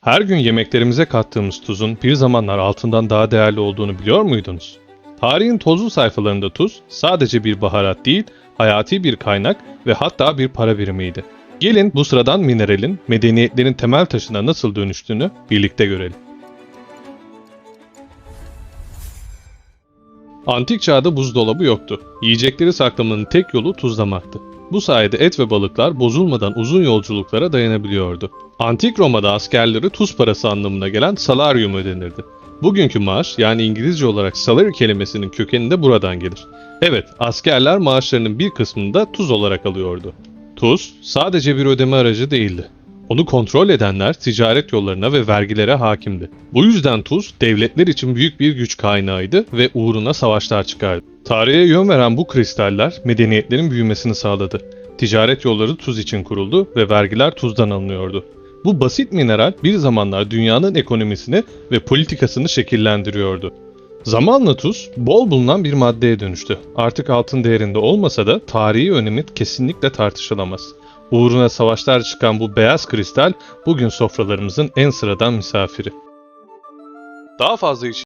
Her gün yemeklerimize kattığımız tuzun bir zamanlar altından daha değerli olduğunu biliyor muydunuz? Tarihin tozlu sayfalarında tuz sadece bir baharat değil, hayati bir kaynak ve hatta bir para birimiydi. Gelin bu sıradan mineralin medeniyetlerin temel taşına nasıl dönüştüğünü birlikte görelim. Antik çağda buzdolabı yoktu. Yiyecekleri saklamanın tek yolu tuzlamaktı. Bu sayede et ve balıklar bozulmadan uzun yolculuklara dayanabiliyordu. Antik Roma'da askerleri tuz parası anlamına gelen salarium ödenirdi. Bugünkü maaş yani İngilizce olarak salary kelimesinin kökeni de buradan gelir. Evet, askerler maaşlarının bir kısmını da tuz olarak alıyordu. Tuz sadece bir ödeme aracı değildi. Onu kontrol edenler ticaret yollarına ve vergilere hakimdi. Bu yüzden tuz devletler için büyük bir güç kaynağıydı ve uğruna savaşlar çıkardı. Tarihe yön veren bu kristaller medeniyetlerin büyümesini sağladı. Ticaret yolları tuz için kuruldu ve vergiler tuzdan alınıyordu. Bu basit mineral bir zamanlar dünyanın ekonomisini ve politikasını şekillendiriyordu. Zamanla tuz bol bulunan bir maddeye dönüştü. Artık altın değerinde olmasa da tarihi önemi kesinlikle tartışılamaz. Uğruna savaşlar çıkan bu beyaz kristal bugün sofralarımızın en sıradan misafiri. Daha fazla için